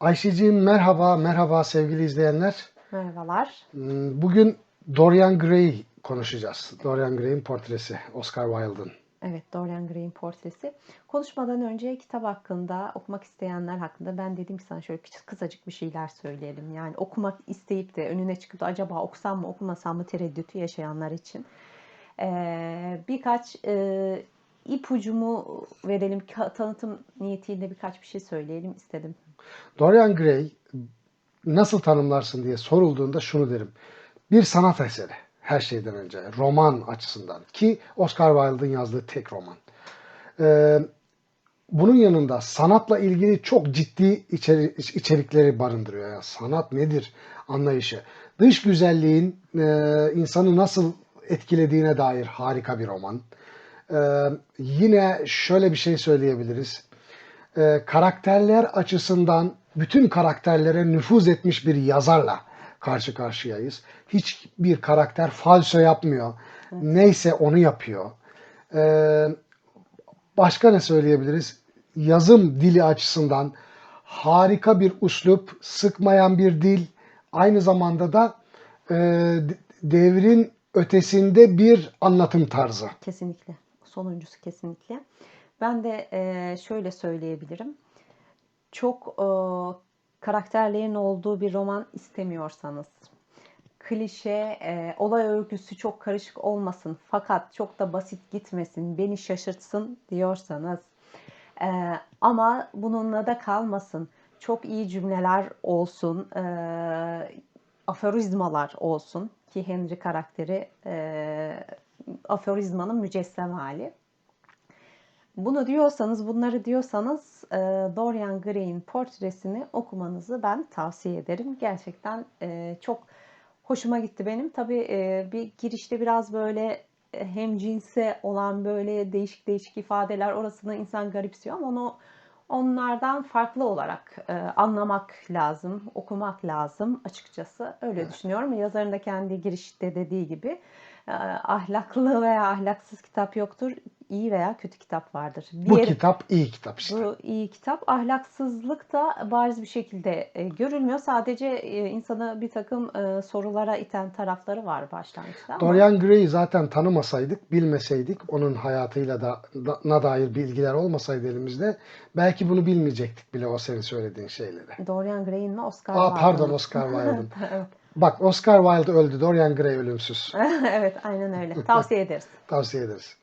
Ayşe'ciğim merhaba, merhaba sevgili izleyenler. Merhabalar. Hmm, Bugün Dorian Gray konuşacağız. Dorian Gray'in portresi, Oscar Wilde'ın. Evet, Dorian Gray'in portresi. Konuşmadan önce kitap hakkında, okumak isteyenler hakkında ben dedim ki sana şöyle küçük kısacık bir şeyler söyleyelim. Yani okumak isteyip de önüne çıkıp da acaba okusam mı okumasam mı tereddütü yaşayanlar için. Ee, birkaç e, ipucumu verelim, tanıtım niyetiyle birkaç bir şey söyleyelim istedim. Dorian Gray nasıl tanımlarsın diye sorulduğunda şunu derim. Bir sanat eseri her şeyden önce. Roman açısından ki Oscar Wilde'ın yazdığı tek roman. Ee, bunun yanında sanatla ilgili çok ciddi içeri- içerikleri barındırıyor. Yani sanat nedir anlayışı. Dış güzelliğin e, insanı nasıl etkilediğine dair harika bir roman. Ee, yine şöyle bir şey söyleyebiliriz. Ee, karakterler açısından bütün karakterlere nüfuz etmiş bir yazarla karşı karşıyayız. Hiçbir karakter falso yapmıyor. Neyse onu yapıyor. Ee, başka ne söyleyebiliriz? Yazım dili açısından harika bir uslup, sıkmayan bir dil, aynı zamanda da e, de- devrin ötesinde bir anlatım tarzı. Kesinlikle. Sonuncusu kesinlikle. Ben de e, şöyle söyleyebilirim. Çok e, karakterlerin olduğu bir roman istemiyorsanız, klişe, e, olay örgüsü çok karışık olmasın fakat çok da basit gitmesin, beni şaşırtsın diyorsanız ama bununla da kalmasın. Çok iyi cümleler olsun, aforizmalar olsun ki Henry karakteri aforizmanın mücessem hali. Bunu diyorsanız, bunları diyorsanız e, Dorian Gray'in portresini okumanızı ben tavsiye ederim. Gerçekten e, çok hoşuma gitti benim. Tabii e, bir girişte biraz böyle hem cinse olan böyle değişik değişik ifadeler orasını insan garipsiyor ama onu onlardan farklı olarak e, anlamak lazım, okumak lazım açıkçası. Öyle düşünüyorum. Yazarın da kendi girişte dediği gibi e, ahlaklı veya ahlaksız kitap yoktur. İyi veya kötü kitap vardır. Bu Diğeri- kitap iyi kitap işte. bu iyi kitap. Ahlaksızlık da bariz bir şekilde e, görülmüyor. Sadece e, insanı bir takım e, sorulara iten tarafları var başlangıçta ama Dorian Gray'i zaten tanımasaydık, bilmeseydik, onun hayatıyla da na dair bilgiler olmasaydı elimizde belki bunu bilmeyecektik bile o senin söylediğin şeyleri. Dorian Gray'in mi Oscar Aa Wilde'ın pardon? Oscar Wilde'ın. Bak Oscar Wilde öldü, Dorian Gray ölümsüz. evet, aynen öyle. Tavsiye ederiz. Tavsiye ederiz.